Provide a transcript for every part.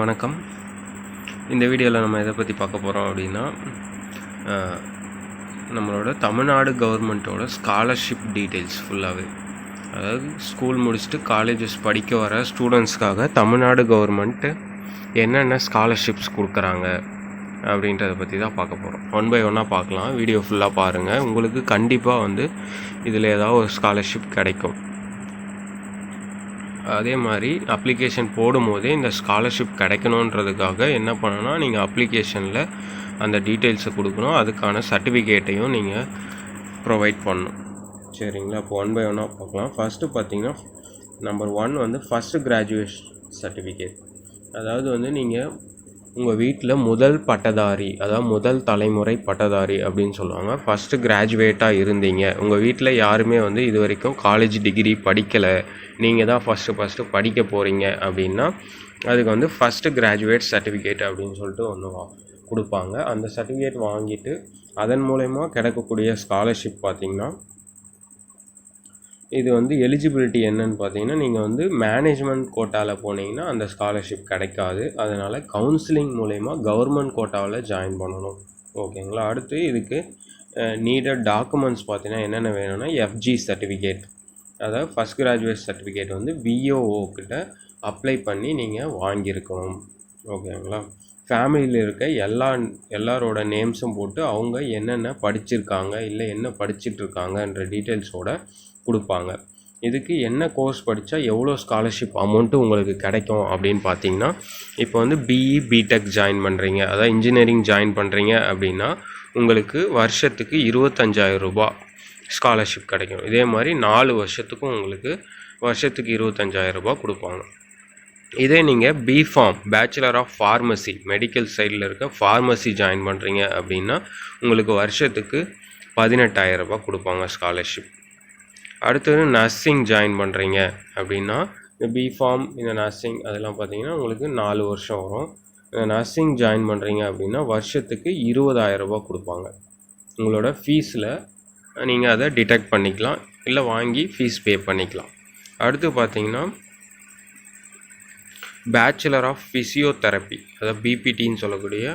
வணக்கம். இந்த வீடியோவில் நம்ம எதை பற்றி பார்க்க போகிறோம் அப்படின்னா நம்மளோட தமிழ்நாடு கவர்மெண்ட்டோட ஸ்காலர்ஷிப் டீட்டெயில்ஸ் ஃபுல்லாகவே அதாவது ஸ்கூல் முடிச்சுட்டு காலேஜஸ் படிக்க வர ஸ்டூடெண்ட்ஸ்க்காக தமிழ்நாடு கவர்மெண்ட்டு என்னென்ன ஸ்காலர்ஷிப்ஸ் கொடுக்குறாங்க அப்படின்றத பற்றி தான் பார்க்க போகிறோம் ஒன் பை ஒன்னாக பார்க்கலாம். வீடியோ ஃபுல்லாக பாருங்கள் உங்களுக்கு கண்டிப்பாக வந்து இதில் ஏதாவது ஒரு ஸ்காலர்ஷிப் கிடைக்கும். அதே மாதிரி அப்ளிகேஷன் போடும்போதே இந்த ஸ்காலர்ஷிப் கிடைக்கணுன்றதுக்காக என்ன பண்ணணும்னா நீங்கள் அப்ளிகேஷனில் அந்த டீட்டெயில்ஸை கொடுக்கணும். அதுக்கான சர்டிஃபிகேட்டையும் நீங்கள் ப்ரொவைட் பண்ணணும். சரிங்களா? இப்போ ஒன் பை ஒன்னாக பார்க்கலாம். ஃபஸ்ட்டு பார்த்தீங்கன்னா நம்பர் ஒன் வந்து ஃபஸ்ட்டு கிராஜுவேஷன் சர்டிஃபிகேட் அதாவது வந்து நீங்கள் உங்கள் வீட்டில் முதல் பட்டதாரி அதாவது முதல் தலைமுறை பட்டதாரி அப்படின்னு சொல்லுவாங்க. ஃபஸ்ட்டு கிராஜுவேட்டாக இருந்தீங்க. உங்கள் வீட்டில் யாருமே வந்து இது வரைக்கும் காலேஜ் டிகிரி படிக்கலை. நீங்கள் தான் ஃபஸ்ட்டு ஃபஸ்ட்டு படிக்க போகிறீங்க அப்படின்னா அதுக்கு வந்து ஃபஸ்ட்டு கிராஜுவேட் சர்டிஃபிகேட் அப்படின்னு சொல்லிட்டு ஒன்று வா கொடுப்பாங்க. அந்த சர்டிஃபிகேட் வாங்கிட்டு அதன் மூலயமா கிடைக்கக்கூடிய ஸ்காலர்ஷிப் பார்த்திங்கன்னா இது வந்து எலிஜிபிலிட்டி என்னன்னு பார்த்தீங்கன்னா நீங்கள் வந்து மேனேஜ்மெண்ட் கோட்டாவில் போனீங்கன்னா அந்த ஸ்காலர்ஷிப் கிடைக்காது. அதனால் கவுன்சிலிங் மூலயமா கவர்மெண்ட் கோட்டாவில் ஜாயின் பண்ணணும். ஓகேங்களா அடுத்து இதுக்கு நீடட் டாக்குமெண்ட்ஸ் பார்த்தீங்கன்னா என்னென்ன வேணும்னா எஃப்ஜி சர்டிஃபிகேட் அதாவது ஃபஸ்ட் கிராஜுவேட் சர்டிஃபிகேட் வந்து விஓஓ கிட்ட அப்ளை பண்ணி நீங்கள் வாங்கியிருக்கணும். ஓகேங்களா ஃபேமிலியில் இருக்க எல்லா எல்லாரோட நேம்ஸும் போட்டு அவங்க என்னென்ன படிச்சிருக்காங்க இல்லை என்ன படிச்சிட்டு இருக்காங்கன்ற டீட்டெயில்ஸோட கொடுப்பாங்க. இதுக்கு என்ன கோர்ஸ் படித்தா எவ்வளோ ஸ்காலர்ஷிப் அமௌண்ட்டு உங்களுக்கு கிடைக்கும் அப்படின்னு பார்த்தீங்கன்னா இப்போ வந்து பிஇ பிடெக் ஜாயின் பண்ணுறீங்க அதாவது இன்ஜினியரிங் ஜாயின் பண்ணுறீங்க அப்படின்னா உங்களுக்கு வருஷத்துக்கு இருபத்தஞ்சாயிரம் ரூபா ஸ்காலர்ஷிப் கிடைக்கும். இதே மாதிரி நாலு வருஷத்துக்கும் உங்களுக்கு வருஷத்துக்கு இருபத்தஞ்சாயிரம் ரூபா கொடுப்பாங்க. இதே நீங்கள் B Pharm bachelor of pharmacy medical சைடில் இருக்க ஃபார்மசி ஜாயின் பண்ணுறீங்க அப்படின்னா உங்களுக்கு வருஷத்துக்கு பதினெட்டாயிரம் ரூபா கொடுப்பாங்க ஸ்காலர்ஷிப் அடுத்தது நர்சிங் ஜாயின் பண்ணுறீங்க அப்படின்னா இந்த பிஃபார்ம் இந்த நர்சிங் அதெல்லாம் பார்த்தீங்கன்னா உங்களுக்கு நாலு வருஷம் வரும். நர்சிங் ஜாயின் பண்ணுறீங்க அப்படின்னா வருஷத்துக்கு இருபதாயிரம் ரூபாய் கொடுப்பாங்க. உங்களோட ஃபீஸில் நீங்கள் அதை டிடெக்ட் பண்ணிக்கலாம். இல்லை வாங்கி ஃபீஸ் பே பண்ணிக்கலாம். அடுத்து பார்த்தீங்கன்னா பேச்சுலர் ஆஃப் ஃபிசியோதெரப்பி அதாவது பிபிடின்னு சொல்லக்கூடிய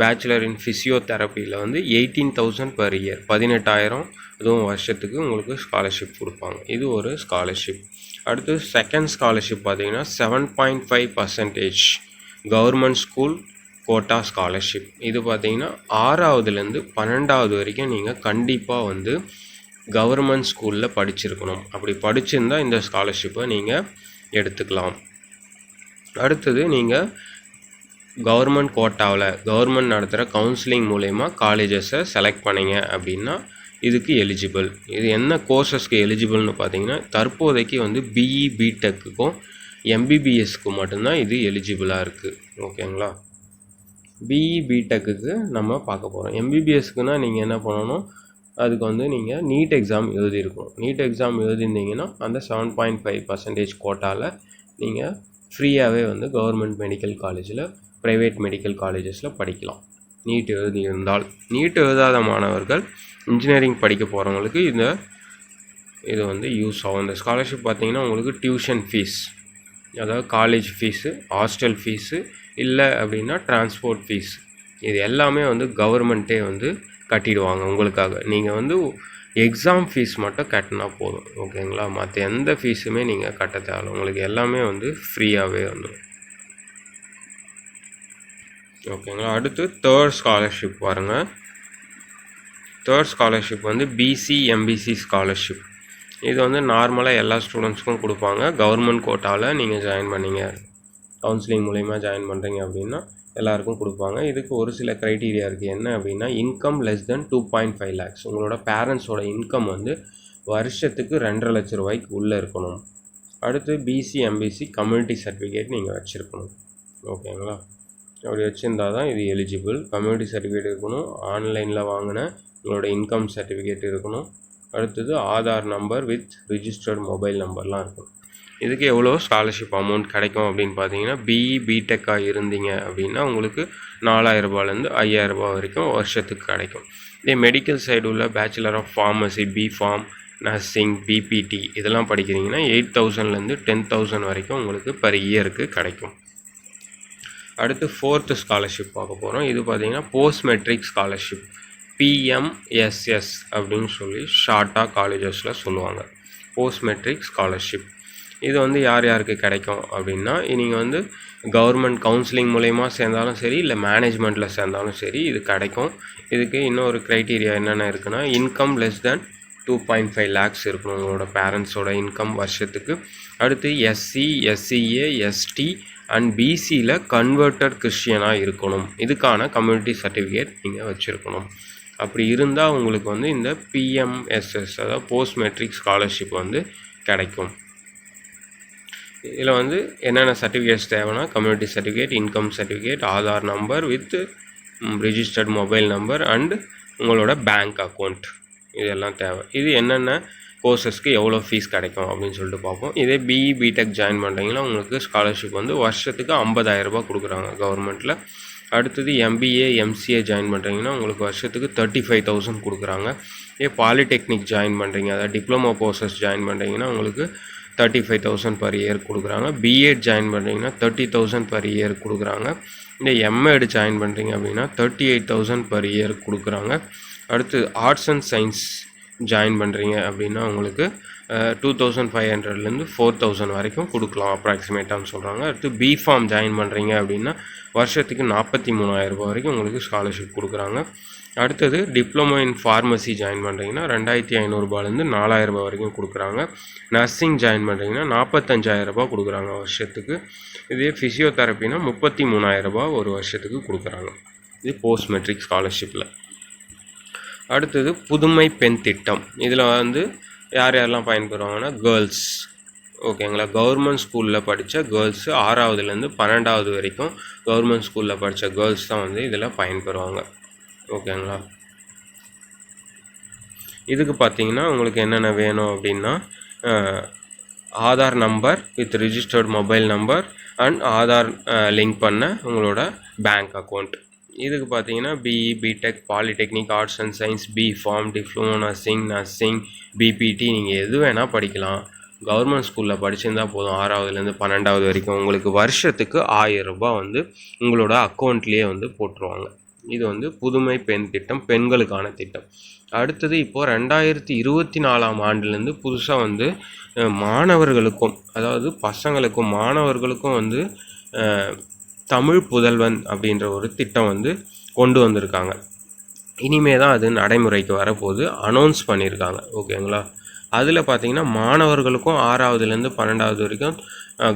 பேச்சுலர் இன் ஃபிசியோதெரப்பியில் வந்து எயிட்டீன் தௌசண்ட் பர் இயர் பதினெட்டாயிரம் அதுவும் வருஷத்துக்கு உங்களுக்கு ஸ்காலர்ஷிப் கொடுப்பாங்க. இது ஒரு ஸ்காலர்ஷிப் அடுத்து செகண்ட் ஸ்காலர்ஷிப் பார்த்தீங்கன்னா seven point five percentage government school quota scholarship இது பார்த்தீங்கன்னா ஆறாவதுலேருந்து பன்னெண்டாவது வரைக்கும் நீங்கள் கண்டிப்பாக வந்து கவர்மெண்ட் ஸ்கூலில் படிச்சிருக்கணும். அப்படி படிச்சிருந்தால் இந்த ஸ்காலர்ஷிப்பை நீங்கள் எடுத்துக்கலாம். அடுத்தது நீங்கள் கவர்மெண்ட் கோட்டாவில் கவர்மெண்ட் நடத்துகிற கவுன்சிலிங் மூலயமா காலேஜஸை செலக்ட் பண்ணிங்க அப்படின்னா இதுக்கு எலிஜிபிள். இது என்ன கோர்சஸ்க்கு எலிஜிபிள்னு பார்த்தீங்கன்னா தற்போதைக்கு வந்து பிஇ பிடெக்குக்கும் எம்பிபிஎஸ்க்கு மட்டும்தான் இது எலிஜிபிளாக இருக்குது ஓகேங்களா? பிஇ பிடெக்குக்கு நம்ம பார்க்க போகிறோம். எம்பிபிஎஸ்க்குனா நீங்கள் என்ன பண்ணணும்? அதுக்கு வந்து நீங்கள் நீட் எக்ஸாம் எழுதியிருக்கணும். நீட் எக்ஸாம் எழுதியிருந்தீங்கன்னா அந்த செவன் பாயிண்ட் ஃபைவ் பர்சன்டேஜ் கோட்டாவில் நீங்கள் ஃப்ரீயாகவே வந்து கவர்மெண்ட் மெடிக்கல் காலேஜில் ப்ரைவேட் மெடிக்கல் காலேஜஸில் படிக்கலாம். நீட் எழுதியிருந்தால் நீட் எழுதாத மாணவர்கள் இன்ஜினியரிங் படிக்க போகிறவங்களுக்கு இந்த இது வந்து யூஸ் ஆகும். இந்த ஸ்காலர்ஷிப் பார்த்திங்கன்னா உங்களுக்கு டியூஷன் ஃபீஸ் அதாவது காலேஜ் ஃபீஸு ஹாஸ்டல் ஃபீஸு இல்லை அப்படின்னா டிரான்ஸ்போர்ட் ஃபீஸ் இது எல்லாமே வந்து கவர்மெண்ட்டே வந்து கட்டிடுவாங்க உங்களுக்காக. நீங்கள் வந்து எக்ஸாம் ஃபீஸ் மட்டும் கட்டினா போதும். ஓகேங்களா மற்ற எந்த ஃபீஸுமே நீங்கள் கட்ட தேவையில்ல உங்களுக்கு எல்லாமே வந்து ஃப்ரீயாகவே வந்துடும் ஓகேங்களா. அடுத்து தேர்ட் ஸ்காலர்ஷிப் பாருங்கள் தேர்ட் ஸ்காலர்ஷிப் வந்து பிசி எம்பிசி ஸ்காலர்ஷிப் இது வந்து நார்மலாக எல்லா ஸ்டூடெண்ட்ஸ்க்கும் கொடுப்பாங்க. கவர்மெண்ட் கோட்டாவில் நீங்கள் ஜாயின் பண்ணீங்க. கவுன்சிலிங் மூலிமா ஜாயின் பண்ணுறீங்க அப்படின்னா எல்லாருக்கும் கொடுப்பாங்க. இதுக்கு ஒரு சில க்ரைட்டீரியா இருக்குது என்ன அப்படின்னா income less than two point five lakhs உங்களோட பேரண்ட்ஸோட இன்கம் வந்து வருஷத்துக்கு ரெண்டரை லட்ச ரூபாய்க்கு உள்ளே இருக்கணும். அடுத்து பிசி எம்பிசி கம்யூனிட்டி சர்டிஃபிகேட் நீங்கள் வச்சுருக்கணும். ஓகேங்களா? அப்படி வச்சுருந்தா தான் இது எலிஜிபிள் கம்யூனிட்டி சர்டிஃபிகேட் இருக்கணும். ஆன்லைனில் வாங்கின உங்களோட இன்கம் சர்டிஃபிகேட் இருக்கணும். அடுத்தது Aadhaar number with registered mobile நம்பர்லாம் இருக்கணும். இதுக்கு எவ்வளோ ஸ்காலர்ஷிப் அமௌண்ட் கிடைக்கும் அப்படின்னு பார்த்தீங்கன்னா பிஇ பிடெக்காக இருந்தீங்க அப்படின்னா உங்களுக்கு நாலாயிரரூபாலேருந்து ஐயாயிரரூபா வரைக்கும் வருஷத்துக்கு கிடைக்கும். இதே மெடிக்கல் சைடு உள்ள bachelor of pharmacy B Pharm nursing BPT இதெல்லாம் படிக்கிறீங்கன்னா எயிட் தௌசண்ட்லேருந்து டென் தௌசண்ட் வரைக்கும் உங்களுக்கு பர் இயருக்கு கிடைக்கும். அடுத்து ஃபோர்த்து ஸ்காலர்ஷிப் பார்க்க போகிறோம் இது பார்த்தீங்கன்னா போஸ்ட் மெட்ரிக் ஸ்காலர்ஷிப் பிஎம்எஸ்எஸ் அப்படின்னு சொல்லி ஷார்ட்டாக காலேஜஸில் சொல்லுவாங்க. போஸ்ட் மெட்ரிக் ஸ்காலர்ஷிப் இது வந்து யார் யாருக்கு கிடைக்கும் அப்படின்னா நீங்கள் வந்து கவர்மெண்ட் கவுன்சிலிங் மூலயமா சேர்ந்தாலும் சரி இல்லை மேனேஜ்மெண்ட்டில் சேர்ந்தாலும் சரி இது கிடைக்கும். இதுக்கு இன்னொரு க்ரைட்டீரியா என்னென்ன இருக்குன்னா income less than two point five lakhs இருக்கணும் உங்களோட பேரண்ட்ஸோட இன்கம் வருஷத்துக்கு. அடுத்து எஸ்சி எஸ்சிஏ எஸ்டி அண்ட் பிசியில் கன்வெர்ட்டட் கிறிஸ்டியனாக இருக்கணும். இதுக்கான கம்யூனிட்டி சர்டிஃபிகேட் நீங்கள் வச்சுருக்கணும். அப்படி இருந்தால் உங்களுக்கு வந்து இந்த பிஎம்எஸ்எஸ் அதாவது போஸ்ட் மெட்ரிக் ஸ்காலர்ஷிப் வந்து கிடைக்கும். இதில் வந்து என்னென்ன சர்டிஃபிகேட்ஸ் தேவைன்னா community certificate income certificate Aadhaar number with registered mobile number and உங்களோட பேங்க் அக்கௌண்ட் இதெல்லாம் தேவை. இது என்னென்ன கோர்சஸ்க்கு எவ்வளோ ஃபீஸ் கிடைக்கும் அப்படின்னு சொல்லிட்டு பார்ப்போம். இதே பிஇ பிடெக் ஜாயின் பண்ணுறீங்கன்னா உங்களுக்கு ஸ்காலர்ஷிப் வந்து வருஷத்துக்கு ஐம்பதாயிரரூபா கொடுக்குறாங்க கவர்மெண்ட்டில் அடுத்தது எம்பிஏ எம்சிஏ ஜாயின் பண்ணுறீங்கன்னா உங்களுக்கு வருஷத்துக்கு தேர்ட்டி ஃபைவ் தௌசண்ட் கொடுக்குறாங்க. இதே பாலிடெக்னிக் ஜாயின் பண்ணுறீங்க அதாவது டிப்ளமோ கோர்சஸ் ஜாயின் பண்ணுறீங்கன்னா உங்களுக்கு thirty five thousand per year கொடுக்குறாங்க பிஎட் ஜாயின் பண்ணுறீங்கன்னா தேர்ட்டி தௌசண்ட் பர் இயர் கொடுக்குறாங்க. இந்த எம்எட் ஜாயின் பண்ணுறீங்க அப்படின்னா thirty eight thousand per year கொடுக்குறாங்க. அடுத்து ஆர்ட்ஸ் அண்ட் சயின்ஸ் ஜாயின் பண்ணுறீங்க அப்படின்னா உங்களுக்கு டூ தௌசண்ட் ஃபைவ் ஹண்ட்ரட்லேருந்து ஃபோர் தௌசண்ட் வரைக்கும் கொடுக்கலாம் அப்ராக்சிமேட்டான்னு சொல்கிறாங்க அடுத்து பி ஃபார்ம் ஜாயின் பண்ணுறீங்க அப்படின்னா வருஷத்துக்கு நாற்பத்தி மூணாயிரரூபா வரைக்கும் உங்களுக்கு ஸ்காலர்ஷிப் கொடுக்குறாங்க. அடுத்தது டிப்ளமோ இன் ஃபார்மசி ஜாயின் பண்ணுறீங்கன்னா ரெண்டாயிரத்தி ஐநூறுரூபாலேருந்து நாலாயிரரூபா வரைக்கும் கொடுக்குறாங்க. நர்சிங் ஜாயின் பண்ணுறீங்கன்னா நாற்பத்தஞ்சாயிரரூபா கொடுக்குறாங்க வருஷத்துக்கு. இதே ஃபிசியோதெரப்பினா முப்பத்தி மூணாயிரரூபா ஒரு வருஷத்துக்கு கொடுக்குறாங்க. இது போஸ்ட் மெட்ரிக் ஸ்காலர்ஷிப்பில் அடுத்தது புதுமை பெண் திட்டம். இதில் வந்து யார் யாரெல்லாம் பயன்பெறுவாங்கன்னா கேர்ள்ஸ் ஓகேங்களா கவர்மெண்ட் ஸ்கூலில் படித்த கேர்ள்ஸு ஆறாவதுலேருந்து பன்னெண்டாவது வரைக்கும் கவர்மெண்ட் ஸ்கூலில் படித்த கேர்ள்ஸ் தான் வந்து இதில் பயன்பெறுவாங்க. ஓகேங்களா இதுக்கு பார்த்தீங்கன்னா உங்களுக்கு என்னென்ன வேணும் அப்படின்னா Aadhaar number with registered mobile number and Aadhaar link பண்ண உங்களோட பேங்க் அக்கௌண்ட் இதுக்கு பார்த்தீங்கன்னா BE B Tech polytechnic arts and science B Pharm diploma nursing nursing BPT நீங்கள் எது வேணால் படிக்கலாம். கவர்மெண்ட் ஸ்கூலில் படிச்சிருந்தால் போதும். ஆறாவதுலேருந்து பன்னெண்டாவது வரைக்கும் உங்களுக்கு வருஷத்துக்கு ஆயிரம் ரூபாய் வந்து உங்களோட அக்கௌண்ட்லேயே வந்து போட்டுருவாங்க. இது வந்து புதுமை பெண் திட்டம் பெண்களுக்கான திட்டம். அடுத்தது இப்போது ரெண்டாயிரத்தி இருபத்தி நாலாம் ஆண்டுலேருந்து புதுசாக வந்து மாணவர்களுக்கும் அதாவது பசங்களுக்கும் மாணவர்களுக்கும் வந்து தமிழ் புதல்வன் அப்படின்ற ஒரு திட்டம் வந்து கொண்டு வந்திருக்காங்க. இனிமே தான் அது நடைமுறைக்கு வரப்போது அனௌன்ஸ் பண்ணியிருக்காங்க. ஓகேங்களா? அதில் பார்த்தீங்கன்னா மாணவர்களுக்கும் ஆறாவதுலேருந்து பன்னெண்டாவது வரைக்கும்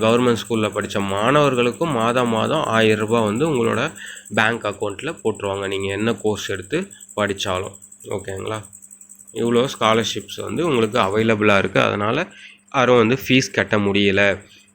கவர்மெண்ட் ஸ்கூலில் படித்த மாணவர்களுக்கும் மாதம் மாதம் ஆயிரரூபா ரூபாய் வந்து உங்களோட பேங்க் அக்கௌண்ட்டில் போட்டுருவாங்க. நீங்கள் என்ன கோர்ஸ் எடுத்து படித்தாலும் ஓகேங்களா? இவ்வளோ ஸ்காலர்ஷிப்ஸ் வந்து உங்களுக்கு அவைலபிளாக இருக்குது அதனால் யாரும் வந்து ஃபீஸ் கட்ட முடியலை.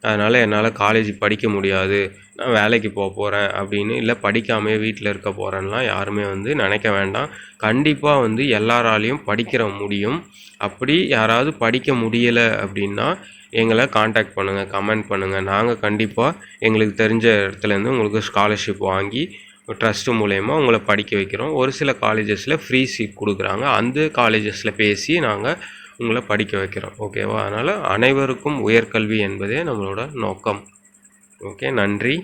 அதனால் என்னால் காலேஜ் படிக்க முடியாது. நான் வேலைக்கு போக போகிறேன் அப்படின்னு இல்லை படிக்காமே வீட்டில் இருக்க போகிறேன்லாம் யாருமே வந்து நினைக்க வேண்டாம். கண்டிப்பாக வந்து எல்லாராலையும் படிக்கிற முடியும். அப்படி யாராவது படிக்க முடியலை அப்படின்னா எங்களை காண்டாக்ட் பண்ணுங்கள் கமெண்ட் பண்ணுங்கள் நாங்கள் கண்டிப்பாக எங்களுக்கு தெரிஞ்ச இடத்துலேருந்து உங்களுக்கு ஸ்காலர்ஷிப் வாங்கி ட்ரஸ்ட்டு மூலயமா உங்களை படிக்க வைக்கிறோம். ஒரு சில காலேஜஸில் ஃப்ரீ சீட் கொடுக்குறாங்க. அந்த காலேஜஸில் பேசி நாங்கள் உங்களை படிக்க வைக்கிறோம். ஓகேவா அதனால் அனைவருக்கும் உயர்கல்வி என்பதே நம்மளோட நோக்கம். ஓகே நன்றி.